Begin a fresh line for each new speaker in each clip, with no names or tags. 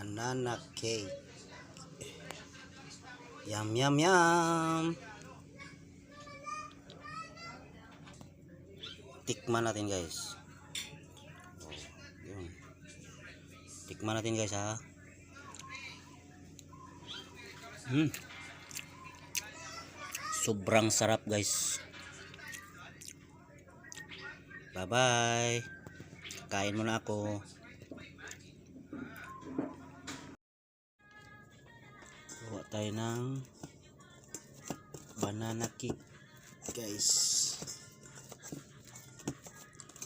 banana cake. Yum, yum, yum. Tikman natin guys. Oh. Tikman natin guys ha. Hmm. Sobrang sarap guys. Bye bye. Kain muna ako. Tayo ng banana cake guys.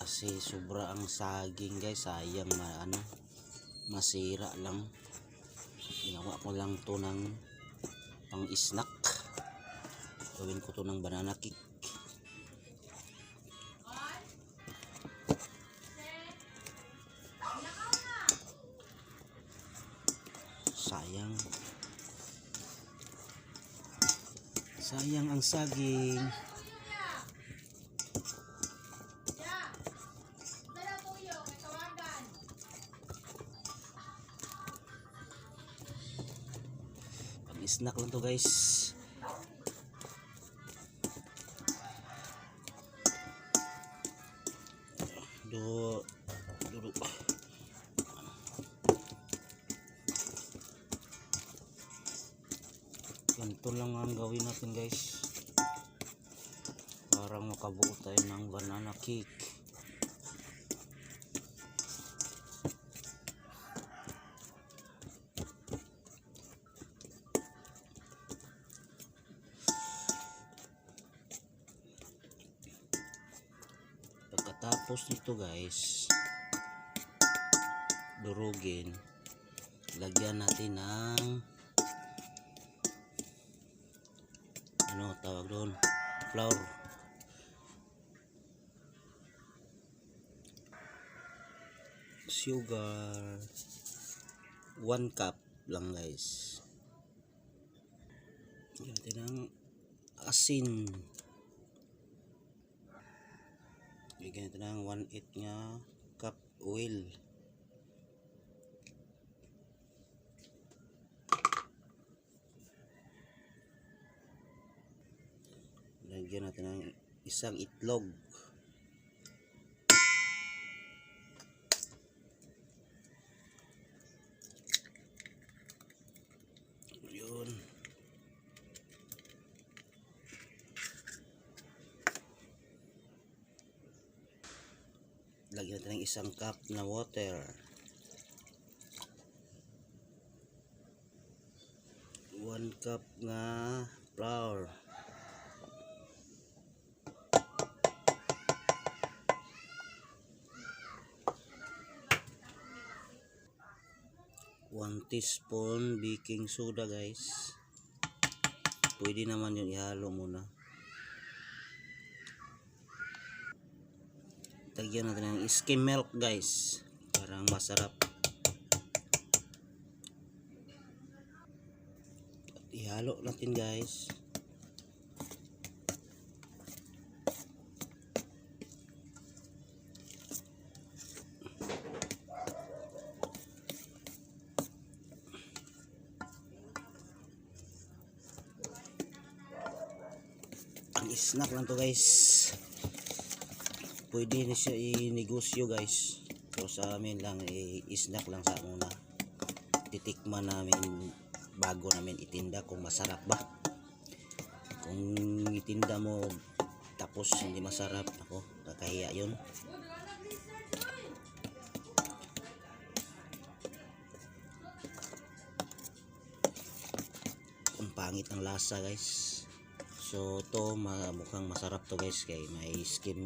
Kasi sobra ang saging guys. Sayang na ano. Masira lang. Ginawa ko lang to ng pang snack. Gawin ko to ng banana cake. Sayang ang saging. Pag snack lang to guys. Ganito lang ang gawin natin guys. Parang makabuo tayo ng banana cake. Pagkatapos nito guys, durugin. Lagyan natin ng ano tawag doon? Flour. Sugar 1 cup lang guys. Natin ng asin. Lagyan natin ng 1 8 nga cup oil lagyan natin ng isang itlog. Yun. Lagyan natin ng isang cup na water. One cup nga flour one teaspoon baking soda guys. Pwede naman yun ihalo muna. Tagyan natin ng skim milk guys parang masarap. At ihalo natin guys ang snack lang to guys. Pwede na siya i-negosyo guys. Pero sa amin lang i-snack lang sa muna. Titikman namin bago namin itinda kung masarap ba. Kung itinda mo tapos hindi masarap ako kakahiya yun. Ang pangit ng lasa guys So to mukhang masarap to guys kay may skim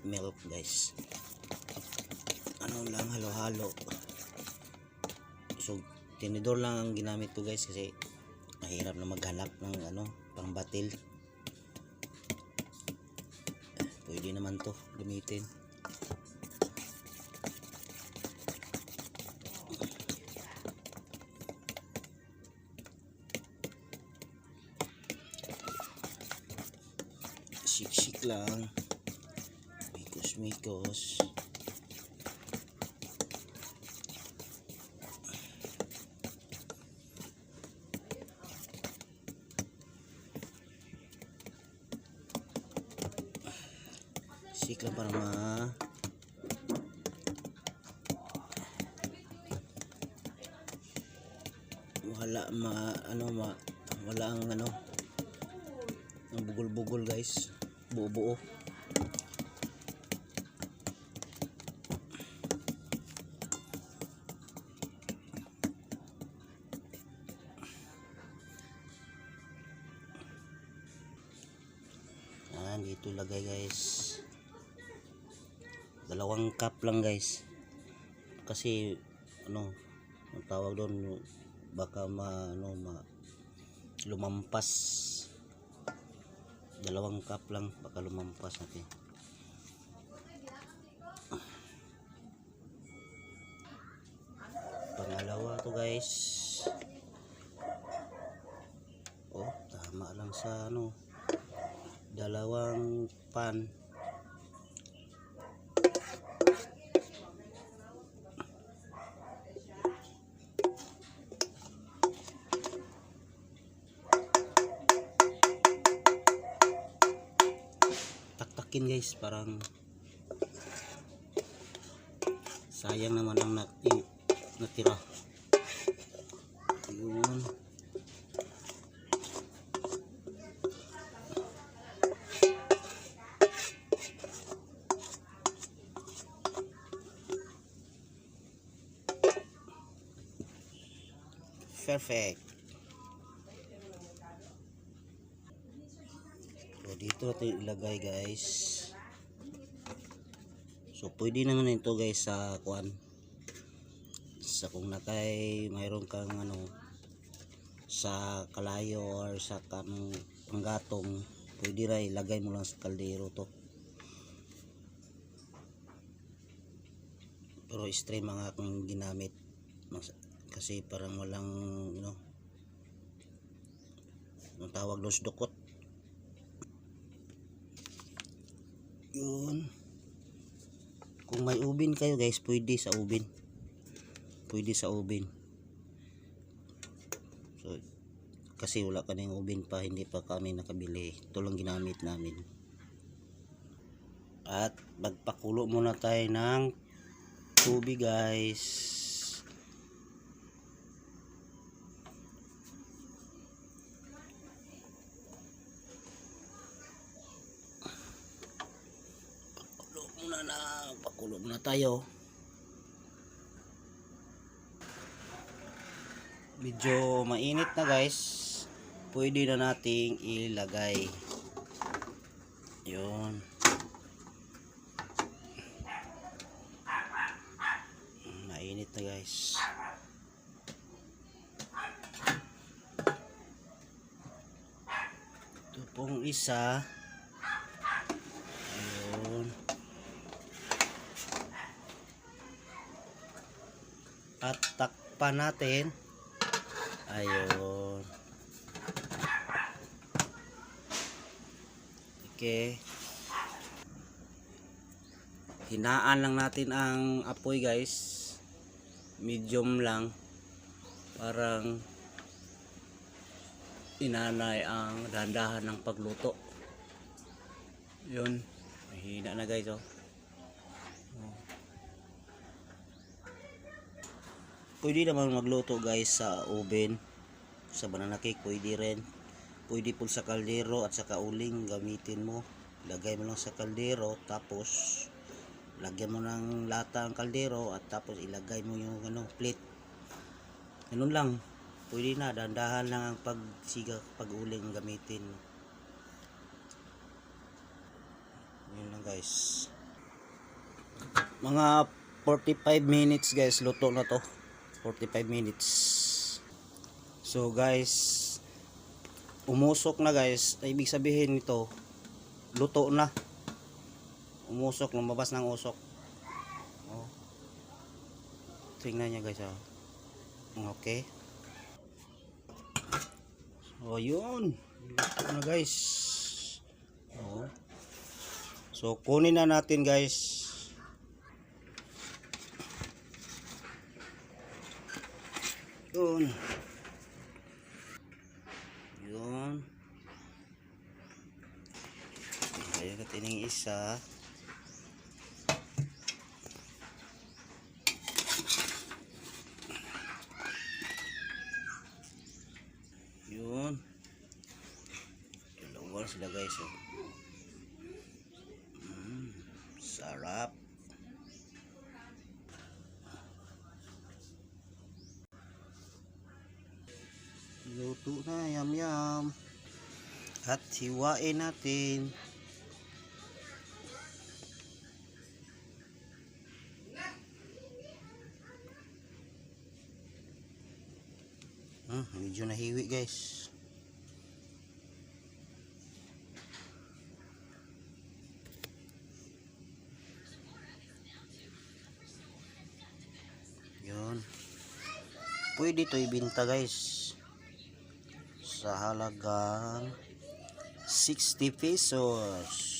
milk guys. Ano lang halo-halo. So tinidor lang ang ginamit ko guys kasi mahirap na maghanap ng ano pangbatil. Pwede naman to gamitin. konti lang. Mikos mikos sikla para ma wala ma ano ma wala ang ano. Ang bugol-bugol guys buo-buo Ayan, dito lagay guys. Dalawang cup lang guys. Kasi ano, ang tawag doon baka ma ano ma lumampas. Dalawang cup lang baka lumampas natin. Pangalawa to guys. Oh, tama lang sa ano dalawang pan taktakin guys parang sayang naman ang nati, natira yun Perfect. So, dito natin ilagay guys. So, pwede naman ito guys sa kuan. Sa kung nakay mayroon kang ano sa kalayo or sa kanong panggatong, pwede ra ilagay mo lang sa kaldero to. Pero stream ang akong ginamit. Kasi parang walang you know ang tawag dos dukot yun kung may ubin kayo guys pwede sa ubin. Pwede sa ubin. So kasi wala ka ng ubin pa hindi pa kami nakabili. Ito lang ginamit namin. At magpakulo muna tayo ng tubig guys pakulo muna na pakulo muna tayo. Medyo mainit na guys. Pwede na nating ilagay. Yun. Mainit na guys. Ito pong isa Ayun. At takpan natin. Ayun. Okay. Hinaan lang natin ang apoy guys. Medium lang. Parang inanay ang dandahan ng pagluto. Yun. Mahina na guys oh. Pwede naman magluto guys sa oven. Sa banana cake pwede rin. Pwede po sa kaldero at sa kauling gamitin mo. Lagay mo lang sa kaldero tapos lagyan mo ng lata ang kaldero at tapos ilagay mo yung ano plate. Ganun lang. Pwede na dandahan lang ang pagsiga pag-uling gamitin mo. Yun lang guys. Mga 45 minutes guys, luto na to. 45 minutes. So guys, umusok na guys. Ibig sabihin nito, luto na. Umusok, lumabas ng usok. Oh. Tingnan niya guys. Oh. Okay. So yun. Luto na guys. Oh. So kunin na natin guys. Yun. Yun. Ayun at ining isa. Yun. Dalawa sila guys. Yun. At hiwain natin. Hmm, medyo nahiwi guys. Yun. Pwede to ibenta guys. Sa halagang 60 pesos.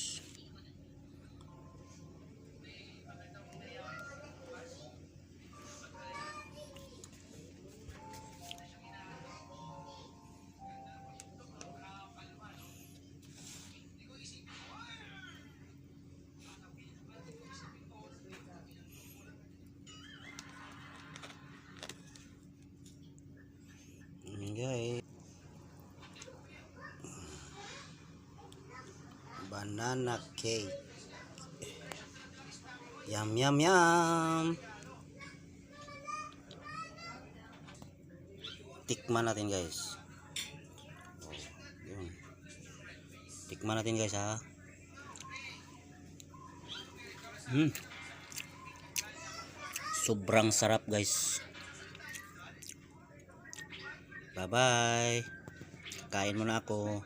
Banana cake. Yum, yum, yum. Tikman natin guys. Oh. Tikman natin guys ha. Hmm. Sobrang sarap guys. Bye-bye. Kain muna ako.